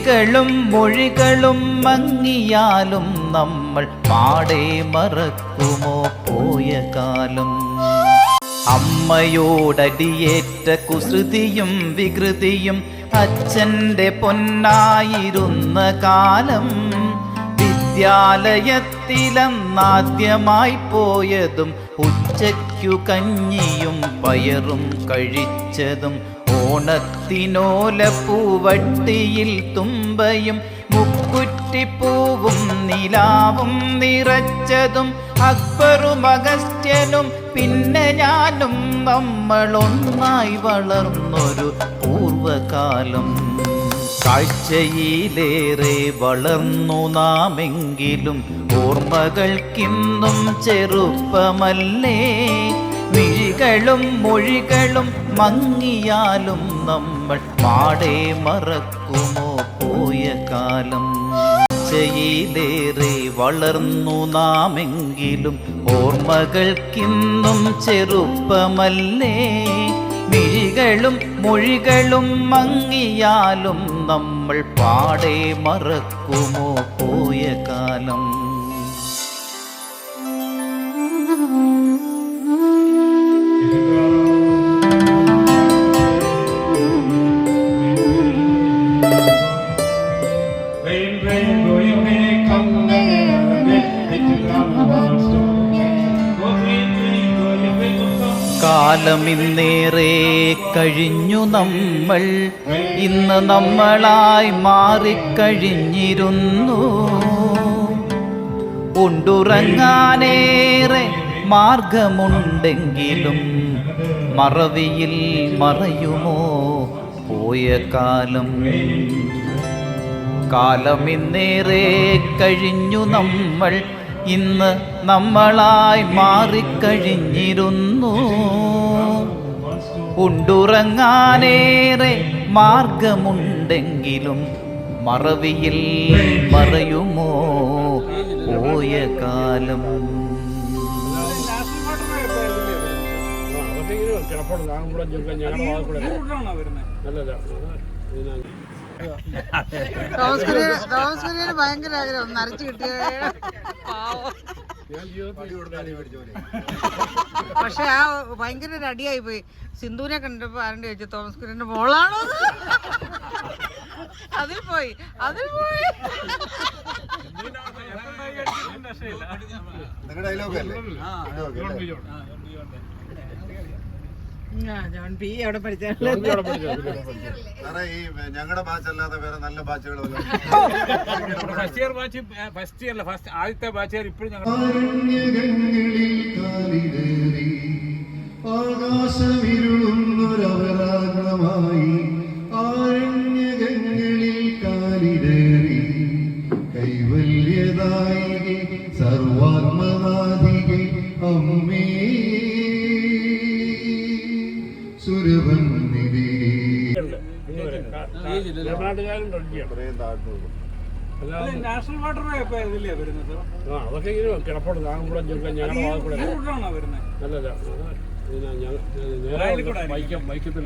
മിഴികളും മൊഴികളും മങ്ങിയാലും നമ്മൾ പാടെ മറക്കുമോ പോയ കാലം? അമ്മയോടടിയേറ്റ കുസൃതിയും വികൃതിയും അച്ഛന്റെ പൊന്നായിരുന്ന കാലം വിദ്യാലയത്തിലെന്നാദ്യമായി പോയതും ഉച്ചയ്ക്കു കഞ്ഞിയും പയറും കഴിച്ചതും ഓണത്തിനോല പൂവട്ടിയിൽ തുമ്പയും മുക്കുറ്റിപ്പൂവും നിലാവും നിറച്ചതും അക്ബറും അഗസ്ത്യനും പിന്നെ ഞാനും നമ്മളൊന്നായി വളർന്നൊരു പൂർവകാലം കാഴ്ചയിലേറെ വളർന്നു നാമെങ്കിലും ഓർമ്മകൾക്കിന്നും ചെറുപ്പമല്ലേ? മിഴികളും മൊഴികളും മങ്ങിയാലും നമ്മൾ പാടെ മറക്കുമോ പോയ കാലം? കാഴ്ചയിലേറെ വളർന്നു നാമെങ്കിലും ഓർമ്മകൾക്കിന്നും ചെറുപ്പമല്ലേ? മിഴികളും മൊഴികളും മങ്ങിയാലും നമ്മൾ പാടെ മറക്കുമോ പോയ കാലം? കാലമിന്നേറെ കഴിഞ്ഞു നമ്മൾ. ഇന്ന് നമ്മളായി മാറിക്കഴിഞ്ഞിരുന്നു. ഉണ്ടുറങ്ങാനേറെ മാർഗമുണ്ടെങ്കിലും മറവിയിൽ മറയുമോ പോയ കാലം? കാലമിന്നേറെ കഴിഞ്ഞു നമ്മൾ. ഇന്ന് നമ്മളായി മാറിക്കഴിഞ്ഞിരുന്നു. ഉണ്ടുറങ്ങാനേറെ മാർഗമുണ്ടെങ്കിലും മറവിയിൽ മറയുമോ? പോയ കാലം. തോമസ് കുര്യൻ തോമസ് കുര്യന് ഭയങ്കര ആഗ്രഹം. നരച്ചു കിട്ടിയ. പാവം. പക്ഷെ ആ ഭയങ്കര ഒരു അടിയായി പോയി. സിന്ധുവിനെ കണ്ടപ്പോ ആരുടെ ചോദിച്ചു തോമസ് കുര്യന്റെ മോളാണോ? അതിൽ പോയി അതിൽ പോയി. ആ, ജോൺ പി പഠിച്ചാലോ സാറേ ഈ ഞങ്ങളുടെ ബാച്ച് അല്ലാതെ വേറെ നല്ല ബാച്ചുകൾ first year batch first year first ആദ്യത്തെ ബാച്ച് ഇപ്പോഴും ഞങ്ങൾ ആകാശമിരുളുന്നൊരവരാഗമായി ആരണ്യകങ്ങളിൽ കാലിടേറി കൈവല്യദായികെ സർവാത്മനാധികെ അമ്മേ നാഷണൽ വാട്ടർ വരുന്നത്? അതൊക്കെ ഇങ്ങനെ കിടപ്പുണ്ട്. നാഗമ്പുഴം ഞങ്ങളുടെ അല്ലല്ല നേരെ വൈക്കം വൈക്കത്തിൽ